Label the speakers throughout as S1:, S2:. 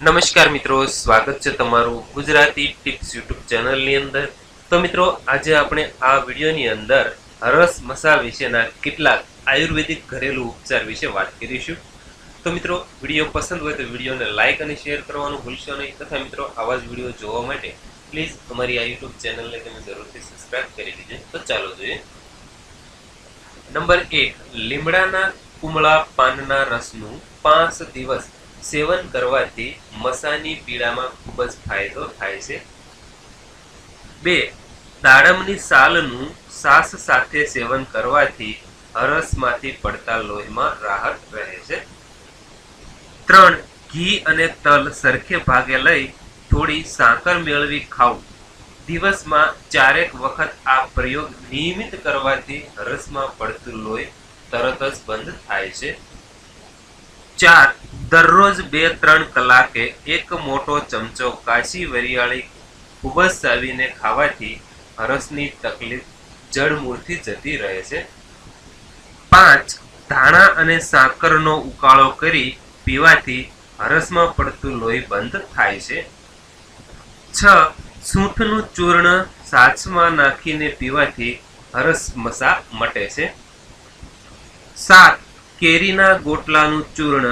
S1: નમસ્કાર મિત્રો, સ્વાગત છે તમારું ગુજરાતી ટિપ્સ યુટ્યુબ ચેનલની અંદર. તો મિત્રો, આજે આપણે આ વિડીયોની અંદર રસ મસા વિશેના કેટલાક આયુર્વેદિક ઘરેલું ઉપચાર વિશે વાત કરીશું. તો મિત્રો, વીડિયો પસંદ હોય તો વિડીયોને લાઇક અને શેર કરવાનું ભૂલશો નહીં. તથા મિત્રો, આવા જ વીડિયો જોવા માટે પ્લીઝ અમારી આ યુટ્યુબ ચેનલને તમે જરૂરથી સબસ્ક્રાઇબ કરી દીજો તો ચાલો જોઈએ. નંબર એક, લીમડાના કુમળા પાનના રસનું પાંચ દિવસ સેવન કરવાથી મસાની પીડામાં ખૂબ જ ફાયદો થાય છે. બે, દાડમની સાલનું સાસ સાથે સેવન કરવાથી હરસમાંથી પડતા લોહીમાં રાહત રહે છે. ત્રણ, ઘી અને તલ સરખે ભાગે લઈ થોડી સાકર મેળવી ખાવું. દિવસમાં ચારેક વખત આ પ્રયોગ નિયમિત કરવાથી હરસમાં પડતું લોહી તરત જ બંધ થાય છે. ચાર દરરોજ બે ત્રણ કલાકે એક મોટો ચમચો કાશી વરિયાળી ખૂબ જ સાવીને ખાવાથી હરસની તકલીફ જડમૂળથી જતી રહે છે. પાંચ, ધાણા અને સાકરનો ઉકાળો કરી પીવાથી હરસમાં પડતું લોહી બંધ થાય છે. છ, સૂંઠનું ચૂર્ણ સાચમાં નાખીને પીવાથી હરસ મસા મટે છે. સાત કેરીના ગોટલાનું ચૂર્ણ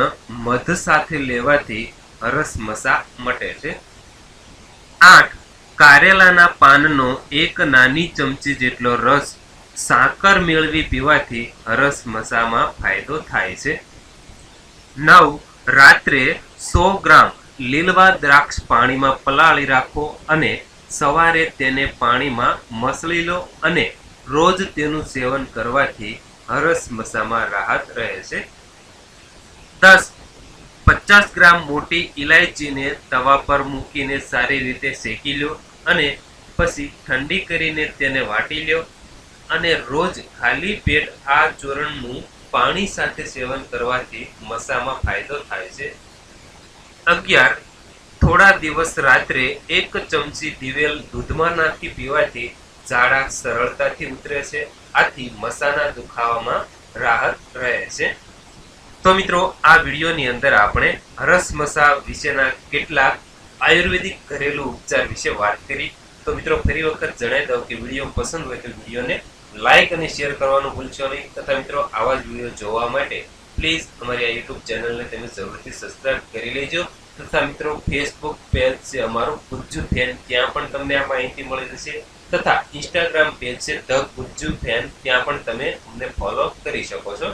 S1: મધ સાથે લેવાથી હરસ મસા મટે છે. આઠ, કારેલાના પાનનો એક નાની ચમચી જેટલો રસ સાકર મેળવી પીવાથી હરસ મસામાં ફાયદો થાય છે. નવ, રાત્રે સો ગ્રામ લીલવા દ્રાક્ષ પાણીમાં પલાળી રાખો અને સવારે તેને પાણીમાં મસળી લો અને રોજ તેનું સેવન કરવાથી હરસ મસામાં રાહત રહે છે. દસ, પચાસ ગ્રામ મોટી ઇલાયચીને તવા પર મૂકીને સારી રીતે શેકી લો અને પછી ઠંડી કરીને તેને વાટી લો અને રોજ ખાલી પેટ આ ચોરણનું પાણી સાથે સેવન કરવાથી મસામાં ફાયદો થાય છે. અગિયાર, થોડા દિવસ રાત્રે એક ચમચી દિવેલ દૂધમાં નાખી પીવાથી ઝાડા સરળતાથી ઉતરે છે. આથી મસાના દુખાવામાં રાહત રહે છે. તો મિત્રો, આ વિડીયોની અંદર આપણે હરસ મસા વિશેના કેટલાક આયુર્વેદિક ઘરેલું ઉપચાર વિશે વાત કરી. તો મિત્રો, ફરી વખત જણાવી દઉં કે વીડિયો પસંદ હોય તો વિડીયોને લાઈક અને શેર કરવાનું ભૂલશો નહીં. તથા મિત્રો, આવા જ વીડિયો જોવા માટે પ્લીઝ અમારી આ યુટ્યુબ ચેનલને તમે જરૂરથી સબસ્ક્રાઇબ કરી લેજો. તથા મિત્રો ફેસબુક પેજ છે અમારું. ગુજ્જુ ફેન ત્યાં પણ તમને આ માહિતી મળી જશે. તથા ઇન્સ્ટાગ્રામ પેજ છે ધ ગુજ્જુ ફેન ત્યાં પણ તમે અમને ફોલો કરી શકો છો.